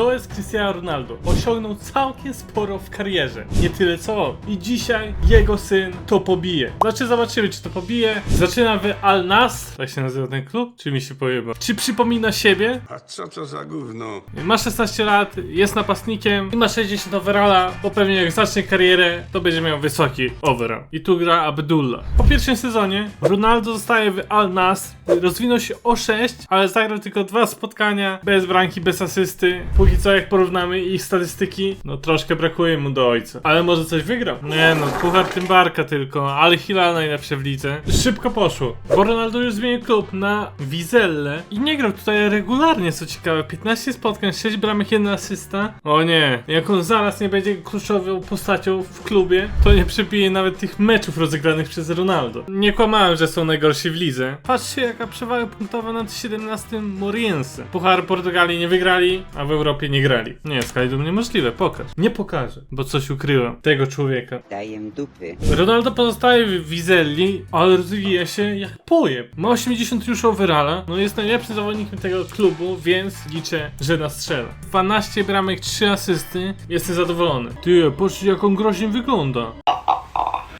To jest Cristiano Ronaldo. Osiągnął całkiem sporo w karierze. Nie tyle co on. I dzisiaj jego syn to pobije. Znaczy zobaczymy czy to pobije. Zaczyna w Al Nasr. Tak się nazywa ten klub? Czy mi się pojeba? Czy przypomina siebie? A co to za gówno? Ma 16 lat, jest napastnikiem i ma 60 overalla, bo pewnie jak zacznie karierę, to będzie miał wysoki overall. I tu gra Abdullah. Po pierwszym sezonie Ronaldo zostaje w Al Nasr, rozwinął się o 6, ale zagrał tylko dwa spotkania, bez bramki, bez asysty. Póki co jak porównamy ich statystyki, no troszkę brakuje mu do ojca. Ale może coś wygrał? Nie no, puchar Tymbarka tylko, ale Hilal najlepsze w lidze. Szybko poszło, bo Ronaldo już zmienił klub na Wizelle i nie grał tutaj regularnie, co ciekawe. 15 spotkań, 6 bramek, 1 asysta. O nie, jak on zaraz nie będzie kluczową postacią w klubie, to nie przebije nawet tych meczów rozegranych przez Ronaldo. Nie kłamałem, że są najgorsi w lidze. Patrzcie, jaka przewaga punktowa nad 17 Moriense. Puchar Portugalii nie wygrali, a w Europie nie grali. Nie, Skydum niemożliwe, pokaż. Nie pokażę, bo coś ukryłem. Tego człowieka. Daję dupy. Ronaldo pozostaje w Wizelli, ale rozwija się jak pojeb. Ma 80 już overalla, no jest najlepszym zawodnikiem tego klubu, więc liczę, że nastrzela. 12 bramek, 3 asysty, jestem zadowolony. Ty, patrzcie jak on groźnie wygląda.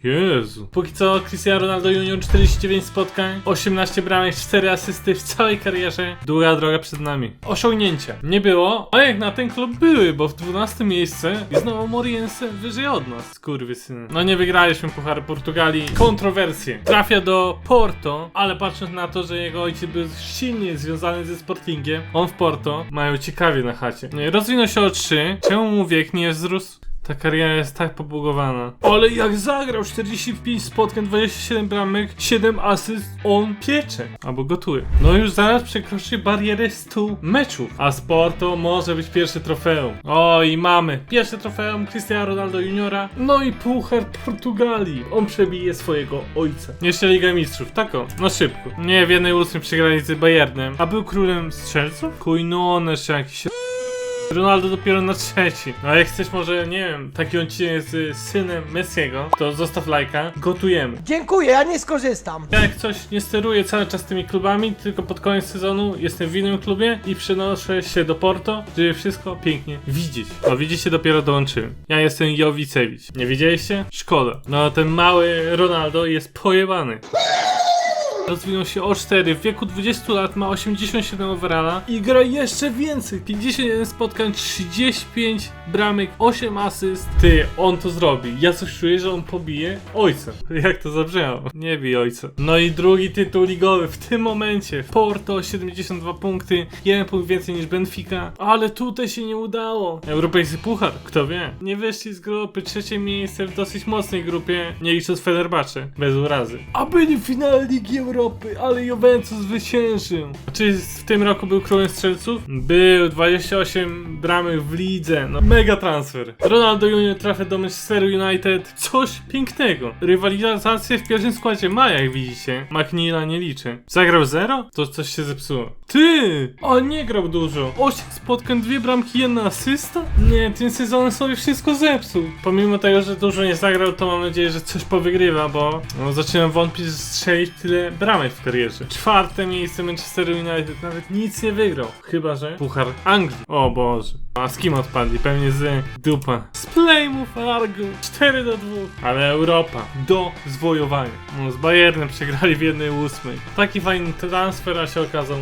Jezu. Póki co Cristiano Ronaldo Junior 49 spotkań, 18 bramek, 4 asysty w całej karierze. Długa droga przed nami. Osiągnięcia nie było, a jak na ten klub były, bo w 12 miejsce i znowu Moriense wyżej od nas. Skurwysyn. No nie wygraliśmy Pucharu Portugalii. Kontrowersje. Trafia do Porto, ale patrząc na to, że jego ojciec był silnie związany ze Sportingiem, on w Porto mają ciekawie na chacie. Rozwinął się o 3. Czemu mu wiek nie wzrósł? Ta kariera jest tak pobugowana. Ale jak zagrał 45 spotkań, 27 bramek, 7 asyst, on piecze. Albo gotuje. No już zaraz przekroczy barierę 100 meczów. A z Porto może być pierwsze trofeum. O i mamy. Pierwsze trofeum Cristiano Ronaldo Juniora. No i Puchar Portugalii. On przebije swojego ojca. Jeszcze Liga Mistrzów. Tako, na szybko. Nie, w jednej ósmej przegrali z Bayernem. A był królem strzelców? Kujnone czy jakiś... Ronaldo dopiero na trzeci. No a jak chcesz może, nie wiem, taki odcinek jest synem Messiego, to zostaw lajka. Gotujemy. Dziękuję, ja nie skorzystam. Ja jak coś nie steruję cały czas tymi klubami, tylko pod koniec sezonu jestem w innym klubie i przenoszę się do Porto, żeby wszystko pięknie widzieć. O, widzicie, dopiero dołączyłem. Ja jestem Jowicewicz. Nie widzieliście? Szkoda. No ten mały Ronaldo jest pojebany. Rozwinął się o 4, w wieku 20 lat ma 87 overalla i gra jeszcze więcej. 51 spotkań, 35 bramek, 8 asyst. Ty, on to zrobi. Ja coś czuję, że on pobije ojca. Jak to zabrzmiało? Nie bij ojca. No i drugi tytuł ligowy w tym momencie. Porto 72 punkty, jeden punkt więcej niż Benfica, ale tutaj się nie udało. Europejski puchar, kto wie? Nie wyszli z grupy, trzecie miejsce w dosyć mocnej grupie, nie licząc Fenerbahce, bez urazy. A byli w finale Ligi Europy, ale Juventus zwyciężył. Czy w tym roku był królem strzelców? Był, 28 bramek w lidze, no mega transfer. Ronaldo Junior trafia do Manchester United, coś pięknego. Rywalizację w pierwszym składzie ma, jak widzicie. McNeila nie liczy. Zagrał zero? To coś się zepsuło. Ty! On nie grał dużo. 8 spotkań, dwie bramki, jedna asysta? Nie, tym sezonem sobie wszystko zepsuł. Pomimo tego, że dużo nie zagrał, to mam nadzieję, że coś powygrywa, bo no, zaczynam wątpić, że strzelić tyle bramek w karierze. Czwarte miejsce Manchester United, nawet nic nie wygrał. Chyba, że Puchar Anglii. O Boże. A z kim odpadli? Pewnie z dupa. Z Playmouth Argo 4 do 2. Ale Europa do zwojowania. No, z Bayernem przegrali w jednej ósmej. Taki fajny transfer, a się okazał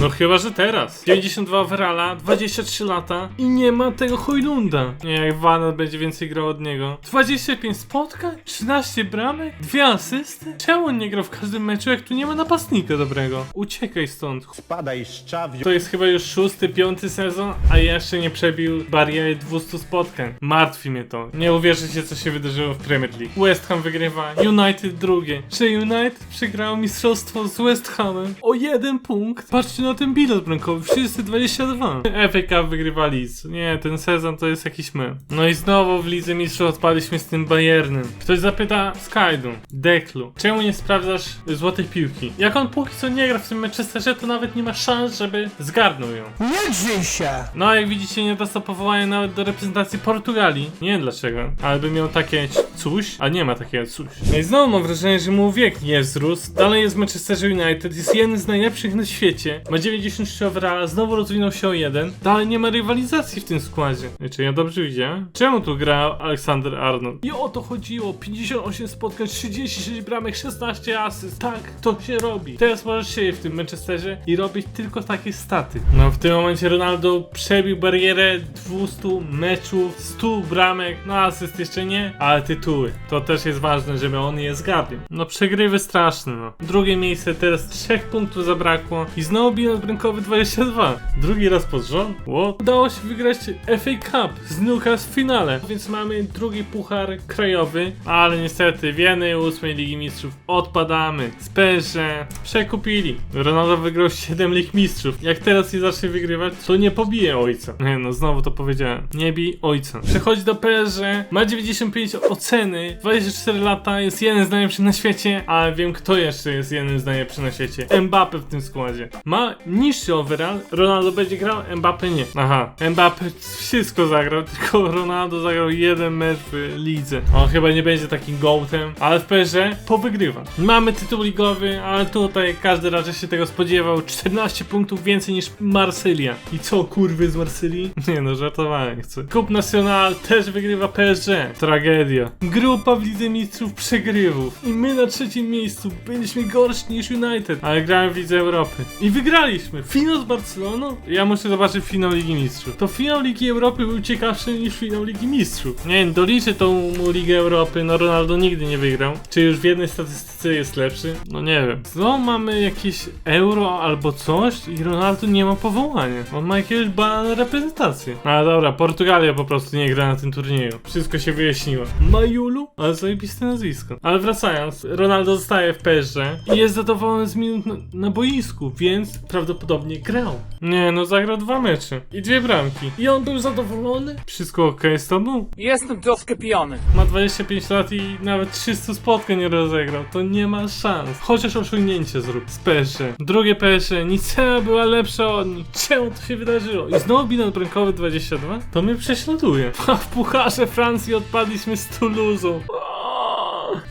No chyba, że teraz. 92 overalla, 23 lata i nie ma tego Hojlunda. Nie, jak Van będzie więcej grał od niego. 25 spotkań, 13 bramek, dwie asysty. Czemu on nie grał w każdym meczu, jak tu nie ma napastnika dobrego? Uciekaj stąd. Spadaj szczawiu. To jest chyba już szósty, piąty sezon, a jeszcze nie przebił bariery 200 spotkań. Martwi mnie to. Nie uwierzycie, co się wydarzyło w Premier League. West Ham wygrywa, United drugie. Czy United przegrało mistrzostwo z West Hamem o jeden punkt? Patrzcie na ten bilans bramkowy, wszyscy 22. FA Cup wygrywa Leeds. Nie, ten sezon to jest jakiś mem. No i znowu w Lidze Mistrzów odpadliśmy z tym Bayernem. Ktoś zapyta Skydu, Deklu, czemu nie sprawdzasz złotej piłki? Jak on póki co nie gra w tym Manchesterze, to nawet nie ma szans, żeby zgarnął ją. Nie drzyj się! No a jak widzicie nie dostał powołania nawet do reprezentacji Portugalii. Nie wiem dlaczego, ale by miał takie coś, a nie ma takiego coś. No i znowu mam wrażenie, że mu wiek nie wzrósł. Dalej jest w Manchesterze United, jest jeden z najlepszych na świecie. Świecie, ma 93 overalla, znowu rozwinął się o jeden, dalej nie ma rywalizacji w tym składzie. Czy ja dobrze widziałem? Czemu tu gra Aleksander Arnold? I o to chodziło, 58 spotkań, 36 bramek, 16 asyst, tak, to się robi. Teraz możesz siedzieć w tym Manchesterze i robić tylko takie staty. No w tym momencie Ronaldo przebił barierę 200 meczów, 100 bramek, no asyst jeszcze nie, ale tytuły. To też jest ważne, żeby on je zgarnił. No przegrywy straszne, no. Drugie miejsce, teraz 3 punktów zabrakło i znowu bilans bramkowy 22. Drugi raz pod rząd. What? Udało się wygrać FA Cup z Newcastle w finale, więc mamy drugi puchar krajowy, ale niestety w jednej ósmej Ligi Mistrzów odpadamy. Sperze przekupili. Ronaldo wygrał 7 Lig Mistrzów. Jak teraz nie zacznie wygrywać, to nie pobije ojca. Nie no, znowu to powiedziałem. Nie bij ojca. Przechodzi do PSG, ma 95 oceny, 24 lata, jest jeden z najlepszych na świecie, ale wiem kto jeszcze jest jednym z najlepszych na świecie. Mbappe w tym składzie. Ma niższy overall, Ronaldo będzie grał, Mbappe nie. Aha, Mbappe wszystko zagrał, tylko Ronaldo zagrał jeden mecz w lidze. On chyba nie będzie takim gołtem, ale w PSG powygrywa. Mamy tytuł ligowy, ale tutaj każdy raczej się tego spodziewał. 14 punktów więcej niż Marsylia. I co, kurwy z Marsylii? Nie no, żartowałem, chcę. Kup Nacional też wygrywa PSG. Tragedia. Grupa w Lidze Mistrzów przegrywów. I my na trzecim miejscu byliśmy gorsi niż United. Ale grałem w Lidze Europy. I wygraliśmy. Finał z Barceloną? Ja muszę zobaczyć finał Ligi Mistrzów. To finał Ligi Europy był ciekawszy niż finał Ligi Mistrzów. Nie wiem, doliczę tą Ligę Europy. No Ronaldo nigdy nie wygrał. Czy już w jednej statystyce jest lepszy? No nie wiem. Znowu mamy jakieś euro albo coś i Ronaldo nie ma powołania. On ma jakiegoś bana na reprezentację. Ale dobra, Portugalia po prostu nie gra na tym turnieju. Wszystko się wyjaśniło. Majulu? Ale zajebiste nazwisko. Ale wracając, Ronaldo zostaje w PSG i jest zadowolony z minut na, na boisku, więc prawdopodobnie grał. Nie, no zagrał dwa mecze i dwie bramki. I on był zadowolony? Wszystko ok z tobą? Jestem troszkę pijany. Ma 25 lat i nawet 300 spotkań nie rozegrał. To nie ma szans. Chociaż osiągnięcie zrób z PSG. Drugie PSG, Nicea była lepsza od nich. Czemu to się wydarzyło? I znowu bilans bramkowy 22? To mnie prześladuje. A w Pucharze Francji odpadliśmy z Toulouse'ą.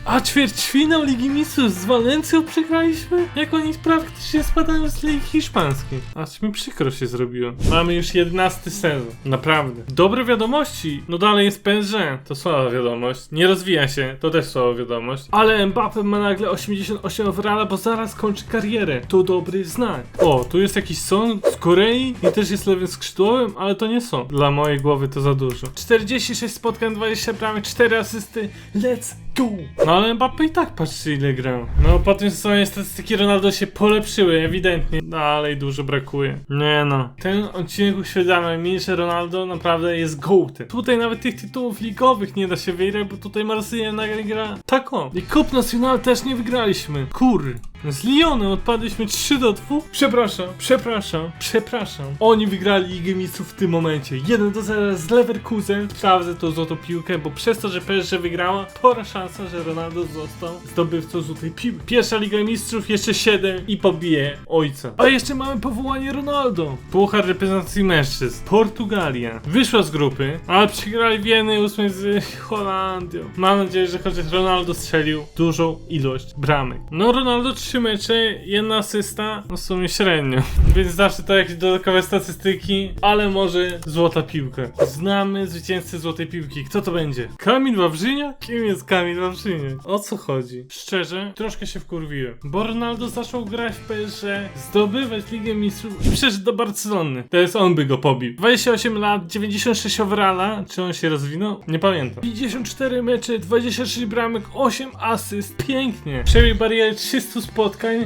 A ćwierćfinał Ligi Mistrzów z Walencją przegraliśmy? Jak oni praktycznie spadają z Ligi Hiszpańskiej. Aż mi przykro się zrobiło. Mamy już 11 sezon. Naprawdę. Dobre wiadomości. No dalej jest PSG. To słaba wiadomość. Nie rozwija się. To też słaba wiadomość. Ale Mbappe ma nagle 88 overalla, bo zaraz kończy karierę. To dobry znak. O, tu jest jakiś son z Korei i też jest lewym skrzydłowym, ale to nie są. Dla mojej głowy to za dużo. 46 spotkań, 20 bramek, 4 asysty. Let's go! No ale Mbappe i tak patrzcie ile grał. No po tym sezonie statystyki Ronaldo się polepszyły, ewidentnie. Dalej dużo brakuje. Nie no. Ten odcinek uświadamia mi, że Ronaldo naprawdę jest gołtem. Tutaj nawet tych tytułów ligowych nie da się wygrać, bo tutaj Marsylia nagle gra tak o. I Cup Nacional też nie wygraliśmy. Kur. Z Lyonem odpadliśmy 3 do 2. Przepraszam, przepraszam, przepraszam. Oni wygrali Ligę Mistrzów w tym momencie. 1 do 0 z Leverkusen. Sprawdzę tą złotą piłkę, bo przez to, że PSG wygrała, pora szansa, że Ronaldo został zdobywcą złotej piłki. Pierwsza Liga Mistrzów, jeszcze 7 i pobije ojca. A jeszcze mamy powołanie Ronaldo. Puchar reprezentacji mężczyzn. Portugalia. Wyszła z grupy, ale przegrali w jednej ósmej z Holandią. Mam nadzieję, że chociaż Ronaldo strzelił dużą ilość bramek. No Ronaldo trzy mecze, jedna asysta, no w sumie średnio. Więc zawsze to jakieś dodatkowe statystyki, ale może złota piłka. Znamy zwycięzcę złotej piłki. Kto to będzie? Kamil Wawrzyniak? Kim jest Kamil Wawrzyniak? O co chodzi? Szczerze, troszkę się wkurwiłem. Bo Ronaldo zaczął grać w PSG, zdobywać Ligę Mistrzów i przeszedł do Barcelony. Teraz on by go pobił. 28 lat, 96 overalla. Czy on się rozwinął? Nie pamiętam. 54 mecze, 26 bramek, 8 asyst. Pięknie. Przebił barierę 300 spotkań,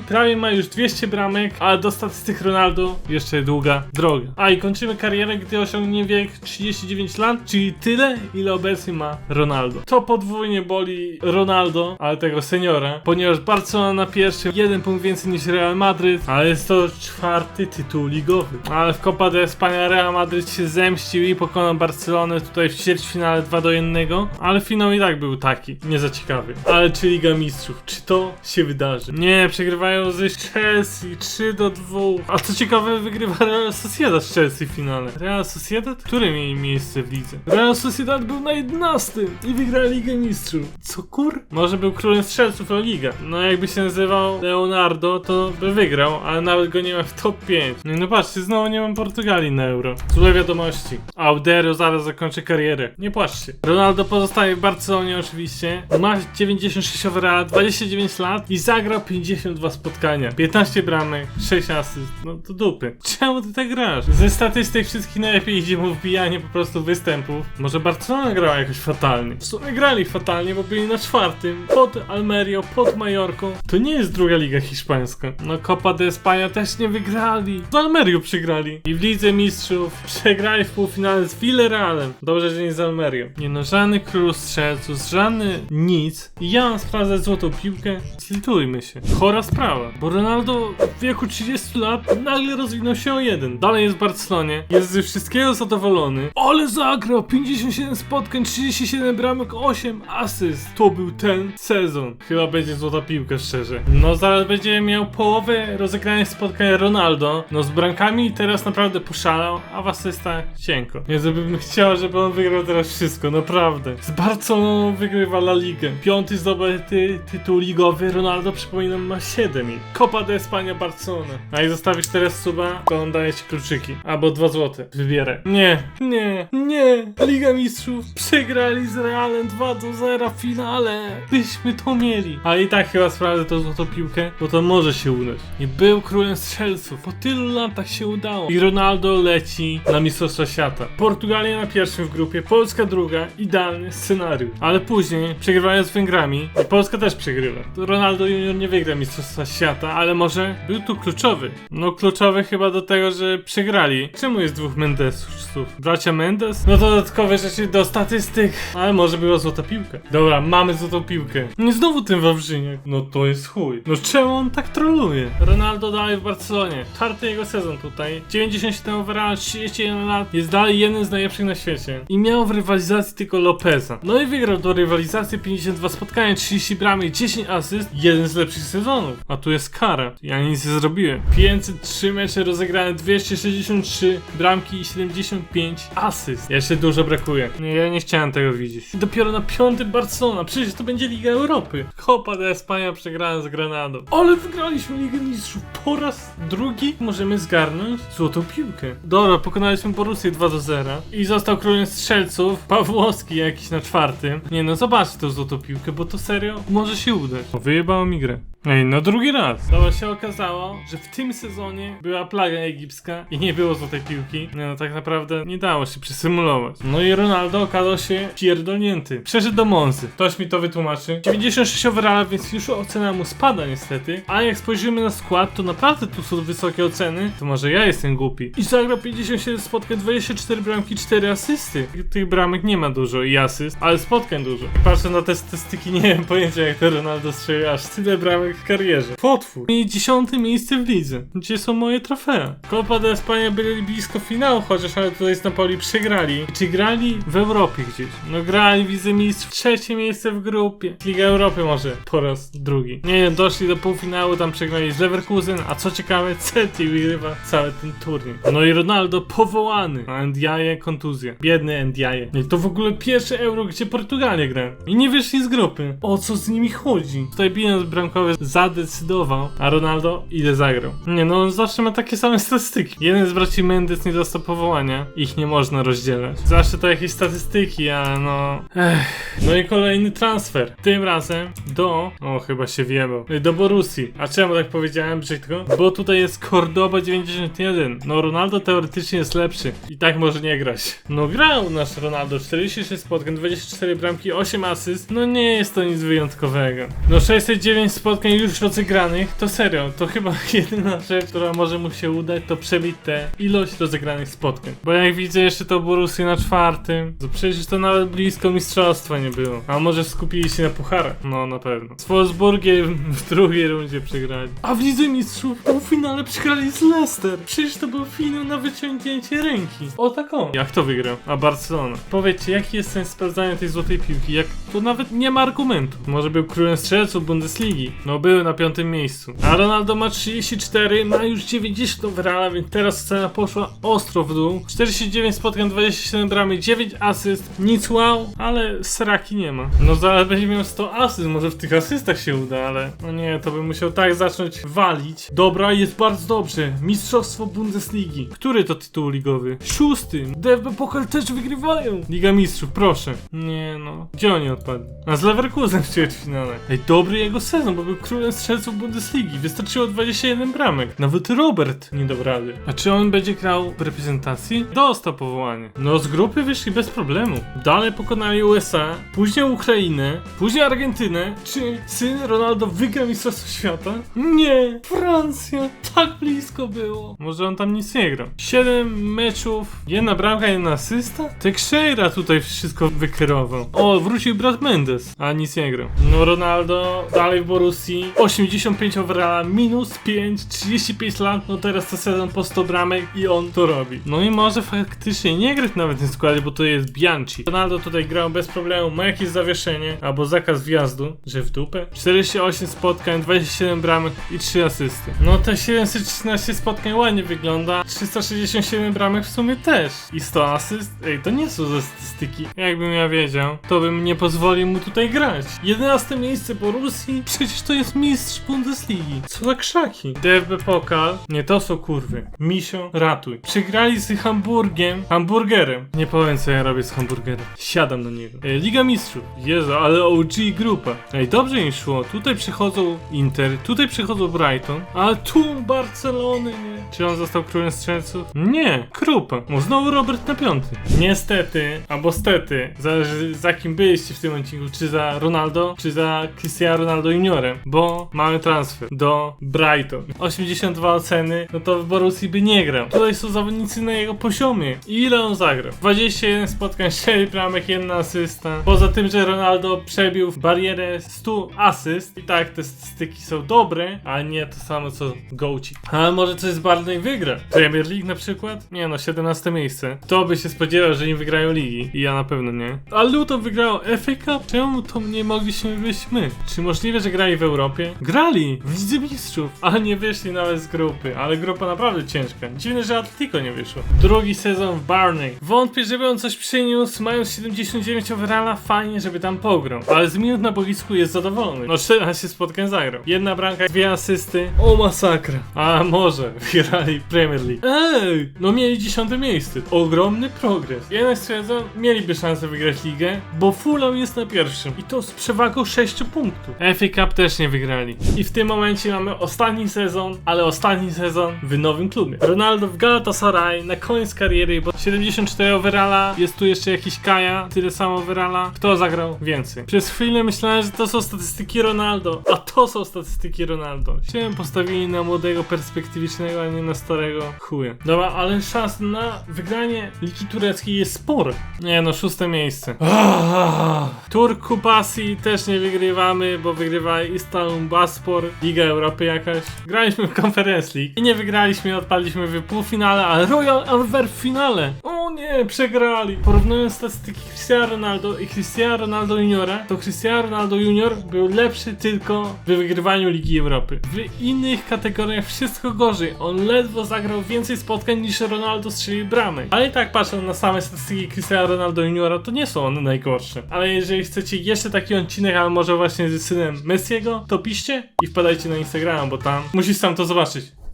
prawie ma już 200 bramek, ale do statystyk Ronaldo jeszcze długa droga. A i kończymy karierę, gdy osiągnie wiek 39 lat, czyli tyle, ile obecnie ma Ronaldo. To podwójnie boli Ronaldo, ale tego seniora, ponieważ Barcelona na pierwszym, jeden punkt więcej niż Real Madryt, ale jest to czwarty tytuł ligowy. Ale w Copa de España Real Madryt się zemścił i pokonał Barcelonę tutaj w ćwierćfinale 2 do 1, ale finał i tak był taki, nie za ciekawy. Ale czy Liga Mistrzów, czy to się wydarzy? Nie Przegrywają ze Chelsea 3 do 2. A co ciekawe, wygrywa Real Sociedad z Chelsea w finale. Real Sociedad? Które mieli miejsce w lidze? Real Sociedad był na 11 i wygrał Ligę Mistrzów. Co kur? Może był królem strzelców La Liga. No jakby się nazywał Leonardo, to by wygrał, ale nawet go nie ma w top 5. No, no patrzcie, znowu nie mam Portugalii na Euro. Złe wiadomości. Audero zaraz zakończy karierę. Nie płaczcie. Ronaldo pozostaje w Barcelonie oczywiście. Ma 96 overall, 29 lat i zagrał 52 spotkania. 15 bramek, 6 asyst. No to dupy. Czemu ty tak grasz? Ze statystyk wszystkich najlepiej idzie mu wbijanie po prostu występów. Może Barcelona grała jakoś fatalnie. W sumie grali fatalnie, bo byli na czwartym. Pod Almerio, pod Majorką. To nie jest druga liga hiszpańska. No Copa de España też nie wygrali. Z Almerio przegrali. I w Lidze Mistrzów przegrali w półfinale z Villarrealem. Dobrze, że nie z Almerio. Nie no, żadny król strzelców, żadny nic. I ja mam sprawdzać złotą piłkę. Zlitujmy się. Chora sprawa. Bo Ronaldo w wieku 30 lat nagle rozwinął się o jeden. Dalej jest w Barcelonie. Jest ze wszystkiego zadowolony. Ale zagrał 57 spotkań, 37 bramek, 8 asyst. To był ten sezon. Chyba będzie złota piłka, szczerze. No zaraz będzie miał połowę rozegranych spotkań Ronaldo. No z bramkami teraz naprawdę poszalał, a w asystach cienko. Nie, bym chciał, żeby on wygrał teraz wszystko, naprawdę. Z Barceloną wygrywa La Ligę. Piąty zdobyty tytuł ligowy, Ronaldo przypominam ma 7 i Copa de España Barcelona. A jak zostawisz teraz suba, to on daje ci kluczyki. Albo 2 złote. Wybieraj. Nie, nie, nie. Liga Mistrzów przegrali z Realem 2 do 0 w finale. Byśmy to mieli. Ale i tak chyba sprawdzę tą złotą piłkę, bo to może się udać. Nie był królem strzelców. Po tylu latach się udało. I Ronaldo leci na Mistrzostwa Świata. Portugalia na pierwszym w grupie, Polska druga. Idealny scenariusz. Ale później przegrywają z Węgrami i Polska też przegrywa. Ronaldo Junior nie wygra Mistrzostwa Świata, ale może był tu kluczowy. No kluczowy chyba do tego, że przegrali. Czemu jest dwóch Mendesów? Bracia Mendes? No dodatkowe rzeczy do statystyk. Ale może była złota piłka. Dobra, mamy złotą piłkę. Nie znowu ten Wawrzyniak. No to jest chuj. No czemu on tak troluje? Ronaldo dalej w Barcelonie. Czwarty jego sezon tutaj. 97 overall, 31 lat. Jest dalej jednym z najlepszych na świecie. I miał w rywalizacji tylko Lopeza. No i wygrał do rywalizacji 52 spotkania, 30 bramy, 10 asyst. Jeden z lepszych sezonów. A tu jest kara. Ja nic nie zrobiłem. 503 mecze rozegrane, 263 bramki i 75 asyst. Jeszcze dużo brakuje. Nie, ja nie chciałem tego widzieć. Dopiero na piątym Barcelona. Przecież to będzie Liga Europy. Copa de España przegrałem z Granadą. Ale wygraliśmy Ligę Mistrzów. Po raz drugi możemy zgarnąć złotą piłkę. Dobra, pokonaliśmy Borussię 2 do 0. I został królem strzelców. Pawłowski jakiś na czwartym. Nie no, zobaczcie tą złotą piłkę, bo to serio może się udać. Wyjebało mi grę. Ej, no drugi raz. To się okazało, że w tym sezonie była plaga egipska i nie było złotej piłki. No, tak naprawdę nie dało się przysymulować. No i Ronaldo okazał się pierdolnięty. Przeszedł do Monzy. Ktoś mi to wytłumaczy. 96 overalla, więc już ocena mu spada niestety. A jak spojrzymy na skład, to naprawdę tu są wysokie oceny. To może ja jestem głupi. I zagrał 57 spotkań, 24 bramki, 4 asysty. Tych bramek nie ma dużo i asyst, ale spotkań dużo. Patrzę na te statystyki, nie wiem pojęcia jak to Ronaldo strzelił aż tyle bramek w karierze. Potwór. I dziesiąte miejsce w lidze. Gdzie są moje trofea? Copa de España byli blisko finału, chociaż ale tutaj z Napoli przegrali. Czy grali w Europie gdzieś? No grali w Lidze Mistrzów. Trzecie miejsce w grupie. Liga Europy może po raz drugi. Nie wiem, doszli do półfinału, tam przegrali z Leverkusen, a co ciekawe, Celtic wygrywa cały ten turniej. No i Ronaldo powołany. A Ndiaye kontuzja. Biedny Ndiaye. I to w ogóle pierwsze Euro, gdzie Portugalia gra. I nie wyszli z grupy. O co z nimi chodzi? Tutaj bilans bramkowy zadecydował, a Ronaldo ile zagrał. Nie no, on zawsze ma takie same statystyki. Jeden z braci Mendes nie dostał powołania. Ich nie można rozdzielać. Zawsze to jakieś statystyki, a no... Ech. No i kolejny transfer. Tym razem do... O, chyba się wiebał. Do Borussii. A czemu tak powiedziałem brzydko? Bo tutaj jest Cordoba 91. No Ronaldo teoretycznie jest lepszy. I tak może nie grać. No grał nasz Ronaldo. 46 spotkań, 24 bramki, 8 asyst. No nie jest to nic wyjątkowego. No 609 spotkań już rozegranych. To serio, to chyba jedyna rzecz, która może mu się udać, to przebić tę ilość rozegranych spotkań. Bo jak widzę jeszcze to Borussię na czwartym, to przecież to nawet blisko mistrzostwa nie było. A może skupili się na pucharach? No na pewno. Z Wolfsburgiem w drugiej rundzie przegrali. A w Lidze Mistrzów w finale przegrali z Leicester. Przecież to był finał na wyciągnięcie ręki. O taką. Jak to wygrał? A Barcelona. Powiedzcie, jaki jest sens sprawdzania tej złotej piłki? Jak to nawet nie ma argumentu. Może był królem strzelców Bundesligi. No No był na piątym miejscu. A Ronaldo ma 34, ma już 90 overalla, więc teraz cena poszła ostro w dół. 49 spotkań, 27 bramy, 9 asyst. Nic wow, ale sraki nie ma. No zaraz będzie miał 100 asyst, może w tych asystach się uda, ale no nie, to bym musiał tak zacząć walić. Dobra, jest bardzo dobrze. Mistrzostwo Bundesligi. Który to tytuł ligowy? Szósty. DFB Pokal też wygrywają. Liga Mistrzów, proszę. Nie no, gdzie oni odpadli? A z Leverkusen w ćwierćfinale. Ej, dobry jego sezon, bo był królem strzelców Bundesligi. Wystarczyło 21 bramek. Nawet Robert nie dał rady. A czy on będzie grał w reprezentacji? Dostał powołanie. No z grupy wyszli bez problemu. Dalej pokonali USA, później Ukrainę, później Argentynę. Czy syn Ronaldo wygra Mistrzostwo Świata? Nie! Francja! Tak blisko było. Może on tam nic nie grał. 7 meczów, jedna bramka, jedna asysta? Teixeira tutaj wszystko wykierował. O, wrócił brat Mendes, a nic nie grał. No Ronaldo dalej w Borussii, 85 overalla, minus 5, 35 lat, no teraz to sezon po 100 bramek i on to robi. No i może faktycznie nie grać nawet w tym składzie, bo to jest Bianchi. Ronaldo tutaj grał bez problemu, ma jakieś zawieszenie, albo zakaz wjazdu, że w dupę. 48 spotkań, 27 bramek i 3 asysty. No te 713 spotkań ładnie wygląda, 367 bramek w sumie też. I 100 asyst? Ej, to nie są statystyki. Jakbym ja wiedział, to bym nie pozwolił mu tutaj grać. 11 miejsce po Rosji? Przecież to jest mistrz Bundesligi. Co za krzaki? DFB Pokal? Nie, to są kurwy. Misio, ratuj. Przegrali z Hamburgiem. Hamburgerem. Nie powiem co ja robię z hamburgerem. Siadam na niego. Ej, Liga Mistrzów. Jezu, ale OG grupa. Ej, dobrze im szło. Tutaj przychodzą Inter, tutaj przychodzą Brighton, ale tu Barcelony nie. Czy on został królem strzelców? Nie, Krupa. No znowu Robert na piąty. Niestety, albo stety, zależy za kim byliście w tym odcinku, czy za Ronaldo, czy za Cristiano Ronaldo Juniorem, bo mamy transfer do Brighton. 82 oceny, no to w Borussii by nie grał. Tutaj są zawodnicy na jego poziomie. I ile on zagrał? 21 spotkań, 4 bramek, 1 asysta. Poza tym, że Ronaldo przebił barierę 100 asyst i tak te statystyki są dobre, ale nie to samo co Gołci. Ale może coś z Barney wygra. Premier League na przykład? Nie no, 17 miejsce. Kto by się spodziewał, że im wygrają ligi? I ja na pewno nie. A Luton wygrało FA Cup? Czemu to nie mogliśmy wyjść my? Czy możliwe, że grali w Europie? Grali! W Lidze Mistrzów! Ale nie wyszli nawet z grupy. Ale grupa naprawdę ciężka. Dziwne, że Atletico nie wyszło. Drugi sezon w Barney. Wątpię, żeby on coś przyniósł. Mają 79 overalla, fajnie, żeby tam pograł. Ale z minut na boisku jest zadowolony. No 14 spotkań zagrał. Jedna bramka, dwie asysty. O masakra. A może wygrali Premier League. Ej, no mieli 10 miejsce. Ogromny progres. Jednak stwierdzam, mieliby szansę wygrać ligę, bo Fulham jest na pierwszym. I to z przewagą 6 punktów. FA Cup też nie wygrali. I w tym momencie mamy ostatni sezon, ale ostatni sezon w nowym klubie. Ronaldo w Galatasaray na koniec kariery, bo 74 overalla, jest tu jeszcze jakiś Kaja, tyle samo overalla. Kto zagrał więcej? Przez chwilę myślałem, że to są statystyki Ronaldo, a to są statystyki Ronaldo. Chciałem postawili na młodego, perspektywicznego, a nie na starego chuja. Dobra, ale szans na wygranie Ligi Tureckiej jest spore. Nie no, szóste miejsce. Ah, Turku Pasi też nie wygrywamy, bo wygrywa Istanbul Baspor, Liga Europy jakaś. Graliśmy w Conference League i nie wygraliśmy, odpadliśmy w półfinale, ale Royal Antwerp w finale. Nie, przegrali. Porównując statystyki Cristiano Ronaldo i Cristiano Ronaldo Juniora, to Cristiano Ronaldo Junior był lepszy tylko w wygrywaniu Ligi Europy. W innych kategoriach wszystko gorzej. On ledwo zagrał więcej spotkań niż Ronaldo strzelił bramek. Ale i tak patrząc na same statystyki Cristiano Ronaldo Juniora, to nie są one najgorsze. Ale jeżeli chcecie jeszcze taki odcinek, ale może właśnie z synem Messiego, to piszcie i wpadajcie na Instagrama, bo tam musisz sam to zobaczyć.